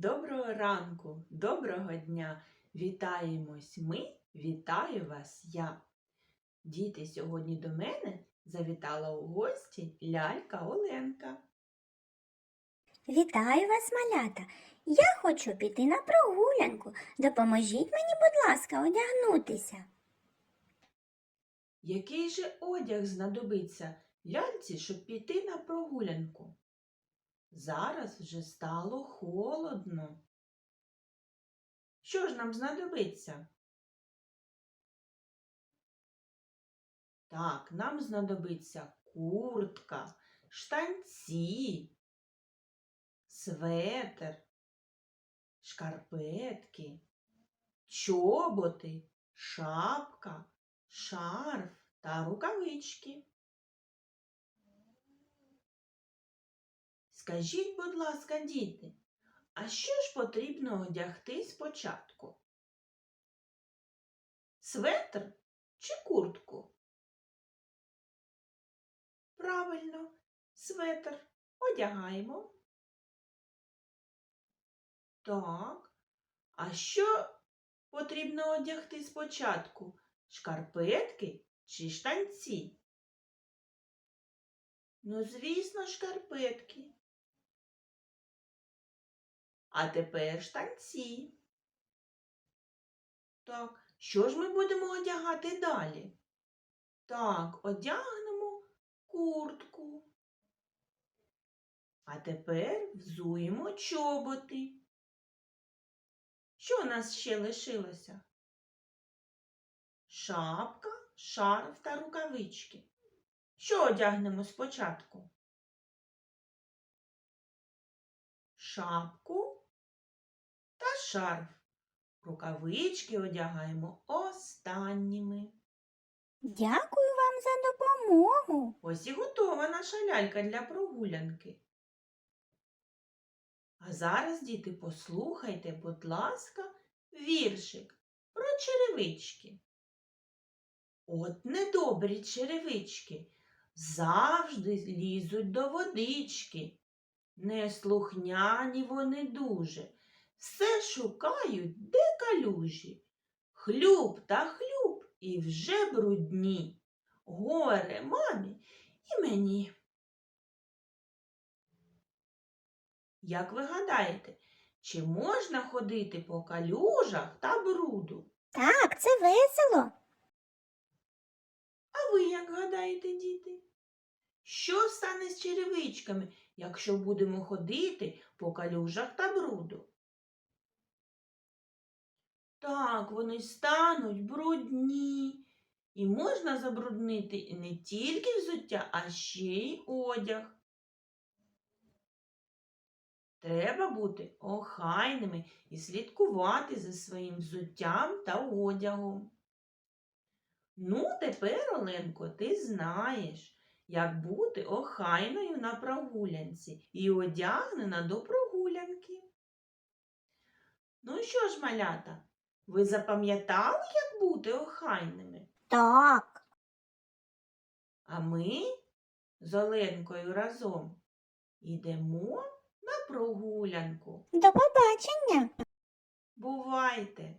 Доброго ранку, доброго дня! Вітаємось ми, вітаю вас я. Діти, сьогодні до мене завітала у гості лялька Оленка. Вітаю вас, малята. Я хочу піти на прогулянку. Допоможіть мені, будь ласка, одягнутися. Який же одяг знадобиться ляльці, щоб піти на прогулянку? Зараз вже стало холодно. Що ж нам знадобиться? Так, нам знадобиться куртка, штанці, светр, шкарпетки, чоботи, шапка, шарф та рукавички. Скажіть, будь ласка, діти, а що ж потрібно одягти спочатку? Светр чи куртку? Правильно, светр одягаємо. Так. А що потрібно одягти спочатку? Шкарпетки чи штанці? Ну, звісно, шкарпетки. А тепер штанці. Так, що ж ми будемо одягати далі? Так, одягнемо куртку. А тепер взуємо чоботи. Що у нас ще лишилося? Шапка, шарф та рукавички. Що одягнемо спочатку? Шапку шарф. Рукавички одягаємо останніми. Дякую вам за допомогу. Ось і готова наша лялька для прогулянки. А зараз, діти, послухайте, будь ласка, віршик про черевички. От недобрі черевички завжди лізуть до водички. Неслухняні вони дуже, все шукають, де калюжі. Хлюб та хлюб і вже брудні. Горе мамі і мені. Як ви гадаєте, чи можна ходити по калюжах та бруду? Так, це весело. А ви як гадаєте, діти? Що стане з черевичками, якщо будемо ходити по калюжах та бруду? Так, вони стануть брудні. І можна забруднити не тільки взуття, а ще й одяг. Треба бути охайними і слідкувати за своїм взуттям та одягом. Ну, тепер, Оленко, ти знаєш, як бути охайною на прогулянці і одягнена до прогулянки. Ну що ж, малята, ви запам'ятали, як бути охайними? Так. А ми з Оленкою разом йдемо на прогулянку. До побачення. Бувайте!